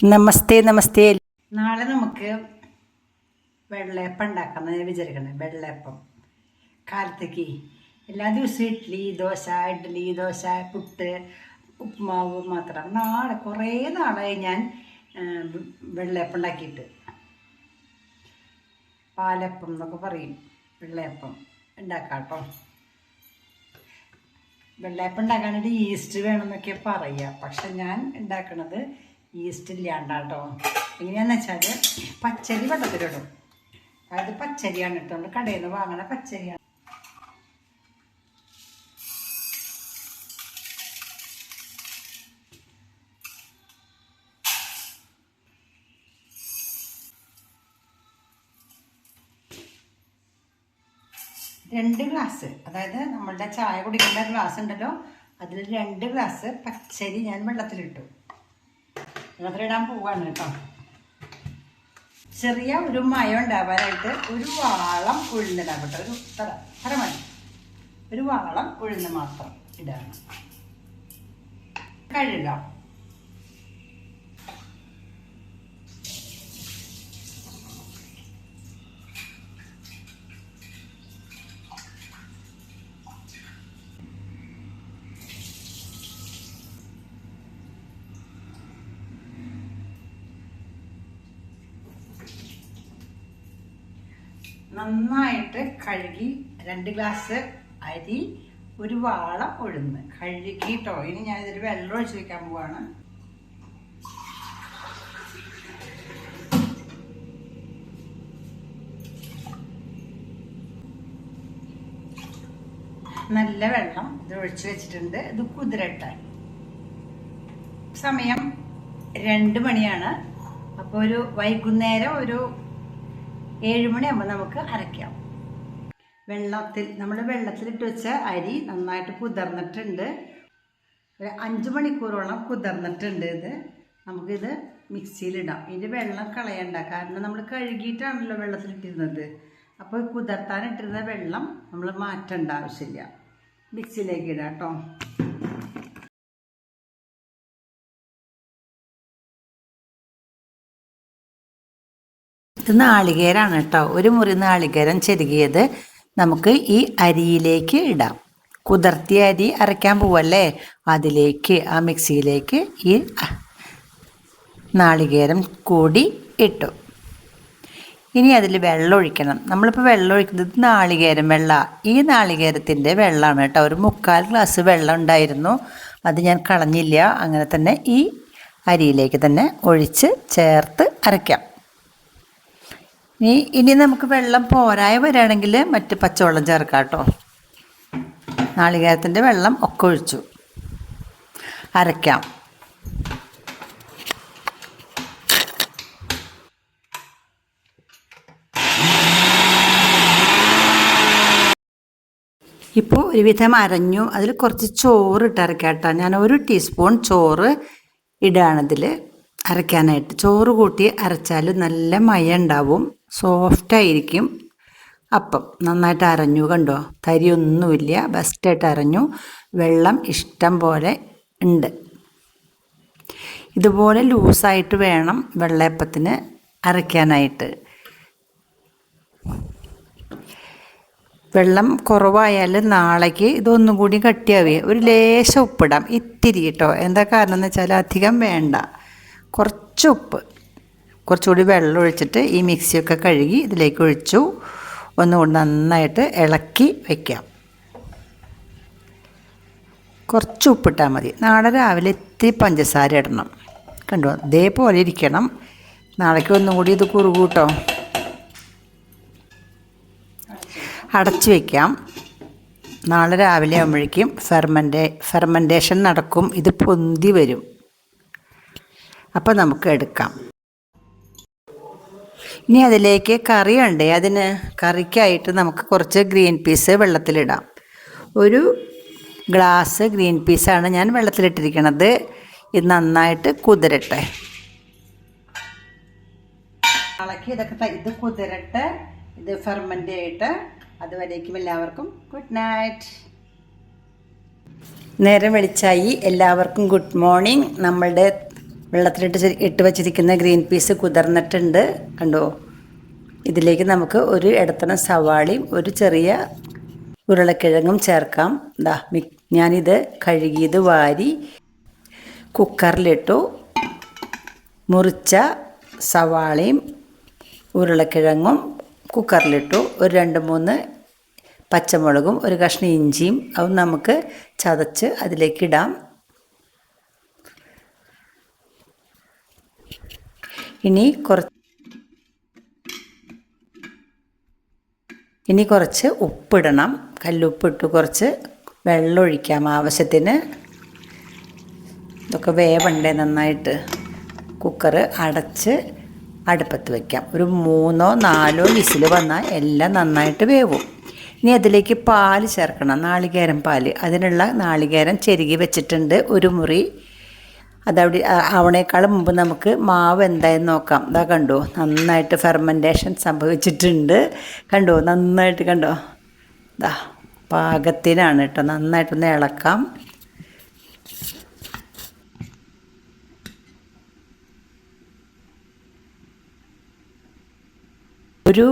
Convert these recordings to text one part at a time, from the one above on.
നമസ്തേ നമസ്തേ. നാളെ നമുക്ക് വെള്ളയപ്പം ഉണ്ടാക്കാമെന്ന് ഞാൻ വിചാരിക്കണേ. വെള്ളയപ്പം. കാലത്തേക്ക് എല്ലാ ദിവസവും ഇഡ്ഡലി ദോശ ഇഡ്ഡലി ദോശ പുട്ട് ഉപ്പുമാവ് മാത്രം. നാളെ കുറേ നാളായി ഞാൻ വെള്ളയപ്പം ഉണ്ടാക്കിയിട്ട്. പാലപ്പം എന്നൊക്കെ പറയും. വെള്ളയപ്പം ഉണ്ടാക്കാട്ടോ വെള്ളയപ്പം ഉണ്ടാക്കാനായിട്ട് ഈസ്റ്റ് വേണമെന്നൊക്കെ പറയുക പക്ഷെ ഞാൻ ഉണ്ടാക്കണത് ഈസ്റ്റ് ഇല്ലാണ്ടാട്ടോ എങ്ങനെയാന്ന് വെച്ചാൽ പച്ചരി വെള്ളത്തിലിടും. അതായത് പച്ചരിയാണ് ഇട്ടുകൊണ്ട് കടയിൽ നിന്ന് വാങ്ങണ പച്ചരിയാണ്. രണ്ട് ഗ്ലാസ് അതായത് നമ്മളുടെ ചായ കുടിക്കേണ്ട ഗ്ലാസ് ഉണ്ടല്ലോ അതിൽ രണ്ട് ഗ്ലാസ് പച്ചരി ഞാൻ വെള്ളത്തിലിട്ടു. വെള്ളത്തിലിടാൻ പോവാണ് കേട്ടോ. ചെറിയ ഒരു മയം ഉണ്ടാവാനായിട്ട് ഒരു വാളം ഉഴുന്നിടാൻ കേട്ടോ. ഒരു തര തര മതി. ഒരു വാളം ഉഴുന്ന് മാത്രം ഇടാണ്. കഴുകാം. നന്നായിട്ട് കഴുകി രണ്ട് ഗ്ലാസ് അരി ഒരു വാളം ഉഴുന്ന്. കഴുകിട്ടോ? ഇനി ഞാൻ ഇതിൽ വെള്ളം ഒഴിച്ച് വെക്കാൻ പോവാണ്. നല്ല വെള്ളം ഇത് ഒഴിച്ചു വെച്ചിട്ടുണ്ട്. ഇത് കുതിരട്ടെ. സമയം രണ്ട് മണിയാണ്. അപ്പോൾ ഒരു വൈകുന്നേരം ഒരു ഏഴ് മണിയാകുമ്പോൾ നമുക്ക് അരയ്ക്കാം. വെള്ളത്തിൽ നമ്മൾ വെള്ളത്തിലിട്ട് വെച്ച അരി നന്നായിട്ട് കുതിർന്നിട്ടുണ്ട്. ഒരു അഞ്ച് മണിക്കൂറോളം കുതിർന്നിട്ടുണ്ട് ഇത്. നമുക്കിത് മിക്സിയിലിടാം. ഇതിന്റെ വെള്ളം കളയണ്ട. കാരണം നമ്മൾ കഴുകിയിട്ടാണല്ലോ വെള്ളത്തിലിട്ടിരുന്നത്. അപ്പോൾ കുതിർത്താനിട്ടിരുന്ന വെള്ളം നമ്മൾ മാറ്റേണ്ട ആവശ്യമില്ല. മിക്സിയിലേക്ക് ഇടാം കേട്ടോ. ഇത് നാളികേരാണ് കേട്ടോ. ഒരു മുറി നാളികേരം ചെരുകിയത് നമുക്ക് ഈ അരിയിലേക്ക് ഇടാം. കുതിർത്തിയ അരി അരയ്ക്കാൻ പോവല്ലേ? അതിലേക്ക് ആ മിക്സിയിലേക്ക് ഈ നാളികേരം കൂടി ഇട്ടു. ഇനി അതിൽ വെള്ളം ഒഴിക്കണം. നമ്മളിപ്പോൾ വെള്ളം ഒഴിക്കുന്നത് നാളികേരം വെള്ള. ഈ നാളികേരത്തിന്റെ വെള്ളമാണ് കേട്ടോ. ഒരു മുക്കാൽ ഗ്ലാസ് വെള്ളം ഉണ്ടായിരുന്നു. അത് ഞാൻ കളഞ്ഞില്ല. അങ്ങനെ തന്നെ ഈ അരിയിലേക്ക് തന്നെ ഒഴിച്ച് ചേർത്ത് അരയ്ക്കാം. ഇനി ഇനി നമുക്ക് വെള്ളം പോരായ വരികയാണെങ്കിൽ മറ്റ് പച്ചവെള്ളം ചേർക്കാം കേട്ടോ. നാളികേരത്തിന്റെ വെള്ളം ഒക്കെ ഒഴിച്ചു. അരയ്ക്കാം. ഇപ്പോൾ ഒരുവിധം അരഞ്ഞു. അതിൽ കുറച്ച് ചോറ് ഇട്ട് അരക്കാം കേട്ടോ. ഞാൻ ഒരു ടീസ്പൂൺ ചോറ് ഇടുകയാണതിൽ അരയ്ക്കാനായിട്ട്. ചോറ് കൂട്ടി അരച്ചാൽ നല്ല മയ ഉണ്ടാവും. സോഫ്റ്റ് ആയിരിക്കും അപ്പം നന്നായിട്ട് അരഞ്ഞു കണ്ടോ? തരിയൊന്നുമില്ല ബെസ്റ്റായിട്ട് അരഞ്ഞു. വെള്ളം ഇഷ്ടം പോലെ ഉണ്ട്. ഇതുപോലെ ലൂസായിട്ട് വേണം വെള്ളയപ്പത്തിന് അരയ്ക്കാനായിട്ട്. വെള്ളം കുറവായാൽ നാളേക്ക് ഇതൊന്നും കൂടി കട്ടിയാവേ. ഒരു ലേശം ഉപ്പിടാം. ഇത്തിരി കേട്ടോ എന്താ കാരണം എന്ന് വെച്ചാൽ അധികം വേണ്ട. കുറച്ച് ഉപ്പ്. കുറച്ചുകൂടി വെള്ളം ഒഴിച്ചിട്ട് ഈ മിക്സിയൊക്കെ കഴുകി ഇതിലേക്ക് ഒഴിച്ചു. ഒന്നുകൂടി നന്നായിട്ട് ഇളക്കി വയ്ക്കാം കുറച്ച് ഉപ്പിട്ടാൽ മതി. നാളെ രാവിലെ ഇത്തിരി പഞ്ചസാര ഇടണം. കണ്ടോ? ഇതേപോലെ ഇരിക്കണം. നാളേക്ക് ഒന്നും കൂടി ഇത് കുറുകൂട്ടോ. അടച്ചു വയ്ക്കാം നാളെ രാവിലെ ആകുമ്പോഴേക്കും ഫെർമന്റേ ഫെർമെന്റേഷൻ നടക്കും. ഇത് പൊന്തി വരും. അപ്പോൾ നമുക്ക് എടുക്കാം. ഇനി അതിലേക്ക് കറി ഉണ്ട് അതിന് കറിക്കായിട്ട് നമുക്ക് കുറച്ച് ഗ്രീൻ പീസ് വെള്ളത്തിലിടാം. ഒരു ഗ്ലാസ് ഗ്രീൻ പീസാണ് ഞാൻ വെള്ളത്തിലിട്ടിരിക്കുന്നത് ഇത് നന്നായിട്ട് കുതിരട്ടെ. ഇളക്കി ഇതൊക്കെ ഇത് കുതിരട്ടെ. ഇത് ഫെർമെന്റ് ആയിട്ട് അതുവരേക്കും എല്ലാവർക്കും ഗുഡ് നൈറ്റ് നേരം വെളിച്ചായി. എല്ലാവർക്കും ഗുഡ് മോർണിംഗ് നമ്മളുടെ വെള്ളത്തിലിട്ട് ഇട്ട് വെച്ചിരിക്കുന്ന ഗ്രീൻ പീസ് കുതിർന്നിട്ടുണ്ട്. കണ്ടോ? ഇതിലേക്ക് നമുക്ക് ഒരു ഇടത്തരം സവാളയും ഒരു ചെറിയ ഉരുളക്കിഴങ്ങും ചേർക്കാം. ദാ മി ഞാനിത് കഴുകിയത് വാരി കുക്കറിലിട്ടു. മുറിച്ച സവാളയും ഉരുളക്കിഴങ്ങും കുക്കറിലിട്ടു. ഒരു രണ്ട് മൂന്ന് പച്ചമുളകും ഒരു കഷ്ണം ഇഞ്ചിയും അത് നമുക്ക് ചതച്ച് അതിലേക്ക് ഇടാം. ഇനി കുറച്ച് ഇനി കുറച്ച് ഉപ്പിടണം. കല്ലുപ്പിട്ട് കുറച്ച് വെള്ളം ഒഴിക്കാം ആവശ്യത്തിന്. ഇതൊക്കെ വേവണ്ടേ നന്നായിട്ട്. കുക്കർ അടച്ച് അടുപ്പത്ത് വയ്ക്കാം ഒരു മൂന്നോ നാലോ വിസിൽ വന്നാൽ എല്ലാം നന്നായിട്ട് വേവും. ഇനി അതിലേക്ക് പാൽ ചേർക്കണം. നാളികേരം പാൽ അതിനുള്ള നാളികേരം ചെരുകി വെച്ചിട്ടുണ്ട്. ഒരു മുറി അതവിടെ ആവണേക്കാളും മുമ്പ് നമുക്ക് മാവ് എന്തായാലും നോക്കാം. ഇതാ കണ്ടോ നന്നായിട്ട് ഫെർമെന്റേഷൻ സംഭവിച്ചിട്ടുണ്ട്. കണ്ടോ നന്നായിട്ട് കണ്ടോ. ഇതാ പാകത്തിനാണ് കേട്ടോ നന്നായിട്ടൊന്ന് ഇളക്കാം. ഒരു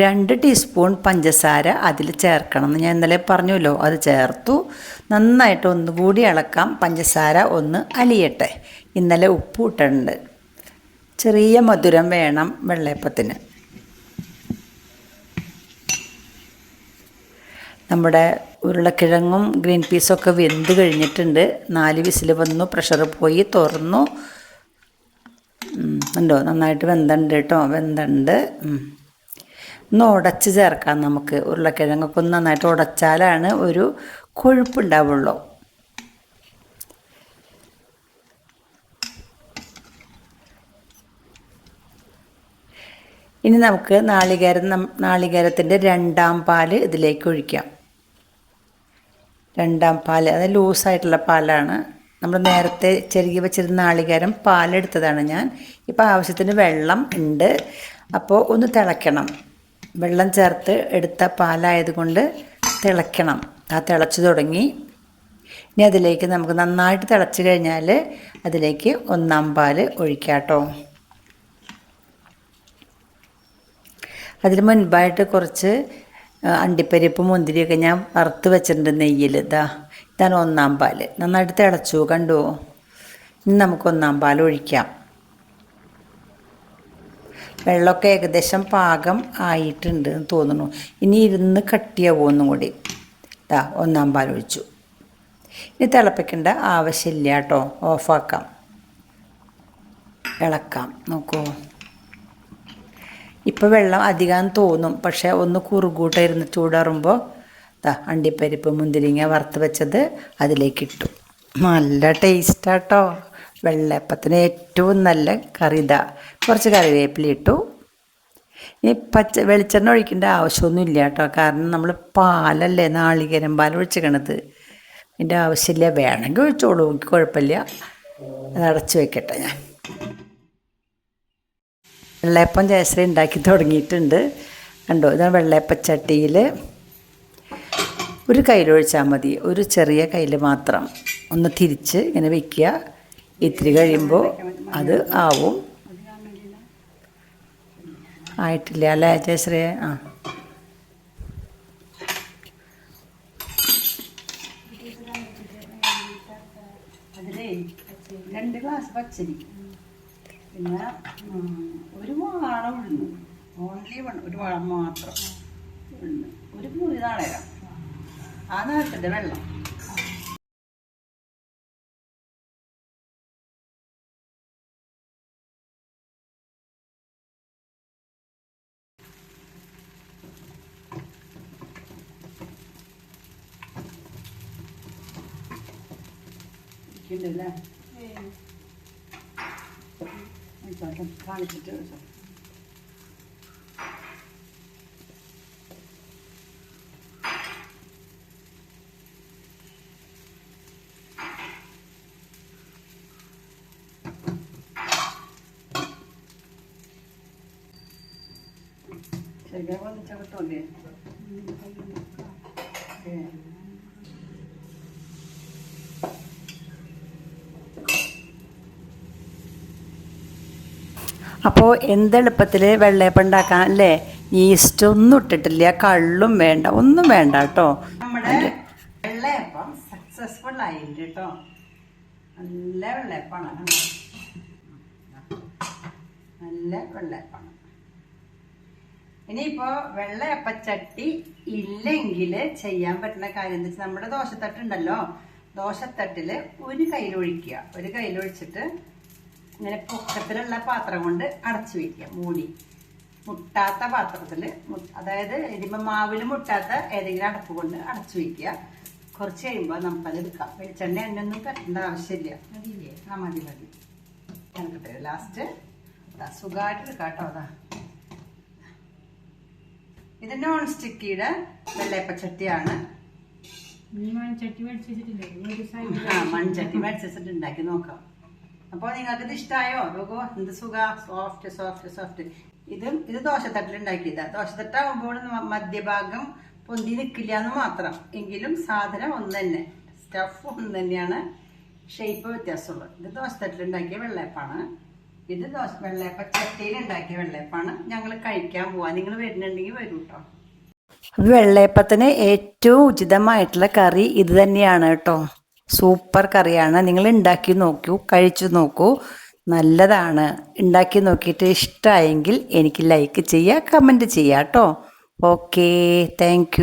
രണ്ട് ടീസ്പൂൺ പഞ്ചസാര അതിൽ ചേർക്കണം. എന്ന് ഞാൻ ഇന്നലെ പറഞ്ഞല്ലോ അത് ചേർത്തു. നന്നായിട്ട് ഒന്നുകൂടി ഇളക്കാം. പഞ്ചസാര ഒന്ന് അലിയട്ടെ. ഇന്നലെ ഉപ്പ് ഇട്ടിട്ടുണ്ട് ചെറിയ മധുരം വേണം വെള്ളയപ്പത്തിന്. നമ്മുടെ ഉരുളക്കിഴങ്ങും ഗ്രീൻ പീസൊക്കെ വെന്ത് കഴിഞ്ഞിട്ടുണ്ട്. നാല് വിസിൽ വന്നു പ്രഷർ പോയി തുറന്നു. ഉണ്ടോ നന്നായിട്ട് വെന്തുണ്ട് കേട്ടോ വെന്തുണ്ട്. ഒന്ന് ഉടച്ച് ചേർക്കാം നമുക്ക്. ഉരുളക്കിഴങ്ങൊക്കെ ഒന്ന് നന്നായിട്ട് ഉടച്ചാലാണ് ഒരു കൊഴുപ്പുണ്ടാവുള്ളൂ ഇനി നമുക്ക് നാളികേരം നാളികേരത്തിന്റെ രണ്ടാം പാൽ ഇതിലേക്ക് ഒഴിക്കാം. രണ്ടാം പാൽ അത് ലൂസായിട്ടുള്ള പാലാണ്. നമ്മൾ നേരത്തെ ചെറുകി വെച്ചിരുന്ന നാളികേരം പാലെടുത്തതാണ് ഞാൻ. ഇപ്പോൾ ആവശ്യത്തിന് വെള്ളം ഉണ്ട്. അപ്പോൾ ഒന്ന് തിളയ്ക്കണം. വെള്ളം ചേർത്ത് എടുത്ത പാലായതുകൊണ്ട് തിളയ്ക്കണം. ആ തിളച്ചു തുടങ്ങി. ഇനി അതിലേക്ക് നമുക്ക് നന്നായിട്ട് തിളച്ച് കഴിഞ്ഞാൽ അതിലേക്ക് ഒന്നാം പാൽ ഒഴിക്കാം കേട്ടോ അതിന് മുൻപായിട്ട് കുറച്ച് അണ്ടിപ്പരിപ്പ് മുന്തിരിയൊക്കെ ഞാൻ വറുത്ത് വെച്ചിട്ടുണ്ട് നെയ്യിൽ. ഇതാ ഇതാണ് ഒന്നാം പാൽ. നന്നായിട്ട് തിളച്ചു കണ്ടോ? ഇനി നമുക്ക് ഒന്നാം പാൽ ഒഴിക്കാം. വെള്ളമൊക്കെ ഏകദേശം പാകം ആയിട്ടുണ്ട് എന്ന് തോന്നുന്നു. ഇനി ഇരുന്ന് കട്ടിയാവും ഒന്നും കൂടി. ഇതാ ഒന്നാം പാൽ ഒഴിച്ചു. ഇനി തിളപ്പിക്കേണ്ട ആവശ്യമില്ല കേട്ടോ. ഓഫാക്കാം. ഇളക്കാം. നോക്കൂ. ഇപ്പോൾ വെള്ളം അധികം തോന്നും. പക്ഷേ ഒന്ന് കുറുകൂട്ടായിരുന്നു ചൂടാറുമ്പോൾ ദാ അണ്ടിപ്പരിപ്പ് മുന്തിരിങ്ങ വറുത്ത് വെച്ചത് അതിലേക്ക് ഇട്ടു. നല്ല ടേസ്റ്റാട്ടോ. വെള്ളയപ്പത്തിന് ഏറ്റവും നല്ല കറി ഇതാ. കുറച്ച് കറിവേപ്പില ഇട്ടു. ഇനി പച്ച വെളിച്ചെണ്ണ ഒഴിക്കേണ്ട ആവശ്യമൊന്നും ഇല്ല കേട്ടോ. കാരണം നമ്മൾ പാലല്ലേ നാളികേരം പാൽ ഒഴിച്ചിക്കണത്. ഇതിന്റെ ആവശ്യമില്ല. വേണമെങ്കിൽ ഒഴിച്ചോളൂ. കുഴപ്പമില്ല. അത് അടച്ചു വെക്കട്ടെ ഞാൻ. വെള്ളയപ്പം ജയശ്രീ ഉണ്ടാക്കി തുടങ്ങിയിട്ടുണ്ട്. കണ്ടോ? ഇതാണ് വെള്ളയപ്പച്ചട്ടിയിൽ ഒരു കയ്യിലൊഴിച്ചാൽ മതി. ഒരു ചെറിയ കയ്യിൽ മാത്രം. ഒന്ന് തിരിച്ച് ഇങ്ങനെ വെക്കുക. ഇത്തിരി കഴിയുമ്പോൾ അത് ആവും. ആയിട്ടില്ല? അല്ലേ ജയശ്രീ? ആ. രണ്ട് ഗ്ലാസ് പച്ചരി. പിന്നെ ഒരു വാള ഉഴുന്നു ഓൺലി വൺ ഒരു വാള മാത്രം ഉഴുന്ന് ഒരു മുറി നാളേരം ആ നാട്ടിന്റെ വെള്ളം. 你早上看的是这个。小圆，我们加个豆奶。嗯，还有那个。对。അപ്പോൾ എന്തെളുപ്പത്തിൽ വെള്ളയപ്പം ഉണ്ടാക്കാൻ അല്ലേ? ഈസ്റ്റ് ഒന്നും ഇട്ടിട്ടില്ല കള്ളും വേണ്ട ഒന്നും വേണ്ട കേട്ടോ. നമ്മുടെ വെള്ളയപ്പം സക്സസ്ഫുൾ ആയിട്ടുണ്ട് കേട്ടോ. നല്ല വെള്ളയപ്പമാണ്? നല്ല വെള്ളയപ്പമാണ് ഇനിയിപ്പോ വെള്ളയപ്പച്ചട്ടി ഇല്ലെങ്കിൽ ചെയ്യാൻ പറ്റുന്ന കാര്യം എന്താ വെച്ചാൽ നമ്മുടെ ദോശത്തട്ടുണ്ടല്ലോ. ദോശത്തട്ടിൽ ഒരു കയ്യിലൊഴിക്കുക. ഒരു കയ്യിലൊഴിച്ചിട്ട് ഇങ്ങനെ പൊക്കത്തിലുള്ള പാത്രം കൊണ്ട് അടച്ചു വെക്കുക മൂടി. മുട്ടാത്ത പാത്രത്തിൽ അതായത് ഇതിപ്പോൾ മാവിൽ മുട്ടാത്ത ഏതെങ്കിലും അടപ്പ് കൊണ്ട് അടച്ചു വെക്കുക. കുറച്ച് കഴിയുമ്പോൾ നമുക്കത് എടുക്കാം. വെളിച്ചെണ്ണ എണ്ണൊന്നും കട്ടേണ്ട ആവശ്യമില്ല. ആ മതി മതി. കണക്കട്ടെ ലാസ്റ്റ് സുഖമായിട്ട് എടുക്കാം കേട്ടോ അതാ ഇത് നോൺ സ്റ്റിക്കിയുടെ വെള്ളയപ്പച്ചട്ടിയാണ് ആ മൺചട്ടി മേടിച്ചിട്ടുണ്ടാക്കി നോക്കാം. അപ്പോൾ നിങ്ങൾക്ക് ഇത് ഇഷ്ടമായോ നോക്കോ എന്ത് സുഖ? സോഫ്റ്റ് സോഫ്റ്റ് സോഫ്റ്റ് ഇത് ഇത് ദോശത്തട്ടിൽ ഉണ്ടാക്കിയതാ ദോശത്തട്ടാകുമ്പോൾ മധ്യഭാഗം പൊന്തി നിൽക്കില്ല എന്ന് മാത്രം. എങ്കിലും സാധനം ഒന്ന് തന്നെ സ്റ്റഫ് ഒന്ന് തന്നെയാണ് ഷേപ്പ് വ്യത്യാസമുള്ളത്. ഇത് ദോശത്തട്ടിൽ ഉണ്ടാക്കിയ വെള്ളയപ്പാണ്. ഇത് ദോശ വെള്ളയപ്പ ചട്ടിയിൽ ഉണ്ടാക്കിയ വെള്ളയപ്പാണ്. ഞങ്ങൾ കഴിക്കാൻ പോവാ. നിങ്ങൾ വരുന്നുണ്ടെങ്കിൽ വരൂ കേട്ടോ വെള്ളയപ്പത്തിന് ഏറ്റവും ഉചിതമായിട്ടുള്ള കറി ഇത് തന്നെയാണ് കേട്ടോ സൂപ്പർ കറിയാണ്. നിങ്ങൾ ഉണ്ടാക്കി നോക്കൂ കഴിച്ചു നോക്കൂ. നല്ലതാണ്. ഉണ്ടാക്കി നോക്കിയിട്ട് ഇഷ്ടമായെങ്കിൽ എനിക്ക് ലൈക്ക് ചെയ്യുക കമന്റ് ചെയ്യുക കേട്ടോ ഓക്കേ താങ്ക്